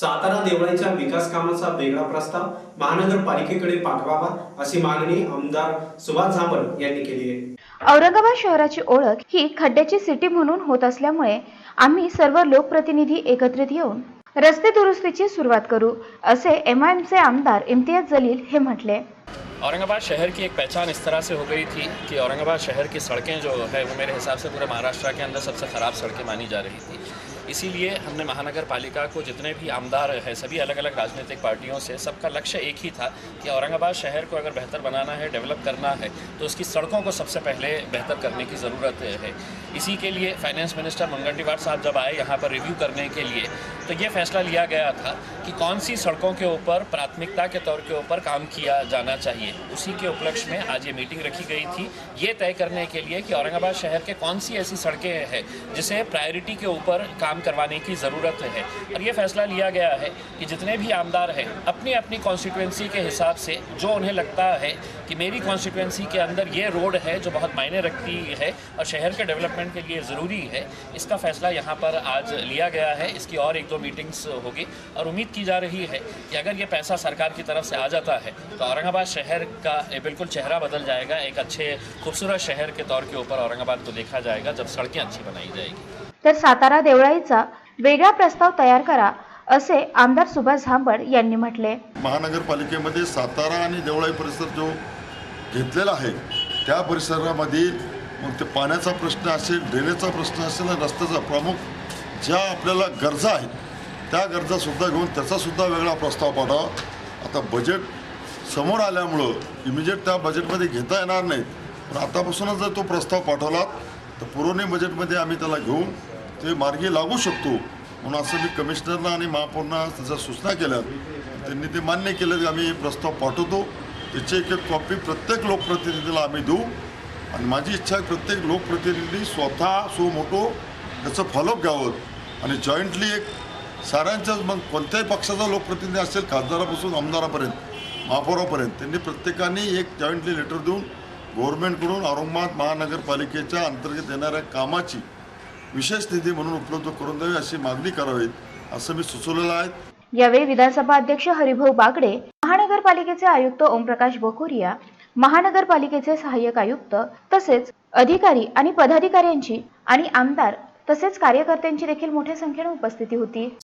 सातारा देवळाईच्या विकास कामाचा वेगळा प्रस्ताव महानगरपालिकेकडे पाठवावा अशी मागणी आमदार सुभाष झांबड यांनी केली आहे. औरंगाबाद शहराची ओळख ही खड्ड्याची सिटी म्हणून होत असल्यामुळे आम्ही सर्व लोकप्रतिनिधी एकत्रित येऊन रस्ते दुरुस्तीची सुरुवात करू असे एम चे आमदार इम्तियाज जलील हे म्हटले. औरंगाबाद शहर की एक पहचान इस तरह से हो गई थी कि औरंगाबाद शहर की सड़कें जो है वो मेरे हिसाब से पूरे महाराष्ट्र के अंदर सबसे ख़राब सड़कें मानी जा रही थी। इसीलिए हमने महानगर पालिका को जितने भी आमदार हैं, सभी अलग अलग राजनीतिक पार्टियों से सबका लक्ष्य एक ही था कि औरंगाबाद शहर को अगर बेहतर बनाना है, डेवलप करना है तो उसकी सड़कों को सबसे पहले बेहतर करने की ज़रूरत है। इसी के लिए फाइनेंस मिनिस्टर मुनगंटीवार साहब जब आए यहाँ पर रिव्यू करने के लिए तो ये फैसला लिया गया था कि कौन सी सड़कों के ऊपर, प्राथमिकता के तौर के ऊपर काम किया जाना चाहिए। उसी के उपलक्ष्य में आज ये मीटिंग रखी गई थी। ये तय करने के लिए कि औरंगाबाद शहर के कौन सी ऐसी सड़कें हैं जिसे प्रायोरिटी के ऊपर काम करवाने की ज़रूरत है। और ये फैसला लिया गया है कि जितने भी आमदार हैं अपनी अपनी कॉन्स्टिट्यूंसी के हिसाब से जो उन्हें लगता है कि मेरी कॉन्स्टिट्यूंसी के अंदर ये रोड है जो बहुत मायने रखती है और शहर के डेवलपमेंट के लिए ज़रूरी है, इसका फैसला यहाँ पर आज लिया गया है। इसकी और एक दो मीटिंग्स होगी और उम्मीद की जा रही है कि अगर ये पैसा सरकार की तरफ से आ जाता है तो औरंगाबाद शहर का ये बिल्कुल चेहरा बदल जाएगा। एक अच्छे खूबसूरत शहर के तौर के ऊपर औरंगाबाद को देखा जाएगा जब सड़कें अच्छी बनाई जाएगी। तर सातारा देवळाईचा वेगळा प्रस्ताव तयार करा असे आमदार सुभाष झांबड यांनी म्हटले. महानगरपालिकेमध्ये सातारा आणि देवळाई परिसर जो घेतलेला आहे त्या परिसरामध्ये मग ते पाण्याचा प्रश्न असेल ड्रेनेजचा प्रश्न असेल रस्त्याचा प्रमुख ज्या आपल्याला गरजा आहेत त्या गरजासुद्धा घेऊन त्याचासुद्धा वेगळा प्रस्ताव पाठवा. आता बजेट समोर आल्यामुळं इमिजिएट त्या बजेटमध्ये घेता येणार नाहीत पण आतापासूनच जर तो प्रस्ताव पाठवलात तर पुरवणी बजेटमध्ये आम्ही त्याला घेऊन ते मार्गी लागू शकतो. म्हणून असं मी कमिशनरना आणि महापौरना त्याच्या सूचना केल्या त्यांनी ते मान्य केलं की आम्ही हे प्रस्ताव पाठवतो. त्याची एक एक कॉपी प्रत्येक लोकप्रतिनिधीला आम्ही देऊ. आणि माझी इच्छा आहे प्रत्येक लोकप्रतिनिधी स्वतः सो मोठो त्याचं फॉलोअप घ्यावं. आणि जॉईंटली एक साऱ्यांच्याच मग कोणत्याही पक्षाचा लोकप्रतिनिधी असेल खासदारापासून आमदारापर्यंत महापौरापर्यंत त्यांनी प्रत्येकाने एक जॉईंटली लेटर देऊन गव्हर्नमेंटकडून औरंगाबाद महानगरपालिकेच्या अंतर्गत येणाऱ्या कामाची विशेष निधी म्हणून उपलब्ध करून द्यावी अशी मागणी करावी असं मी सुचवलेलं आहे. यावेळी विधानसभा अध्यक्ष हरिभाऊ बागडे महानगरपालिकेचे आयुक्त ओमप्रकाश बखोरिया महानगरपालिकेचे सहाय्यक आयुक्त तसेच अधिकारी आणि पदाधिकाऱ्यांची आणि आमदार तसेच कार्यकर्त्यांची देखील मोठ्या संख्येने उपस्थिती होती.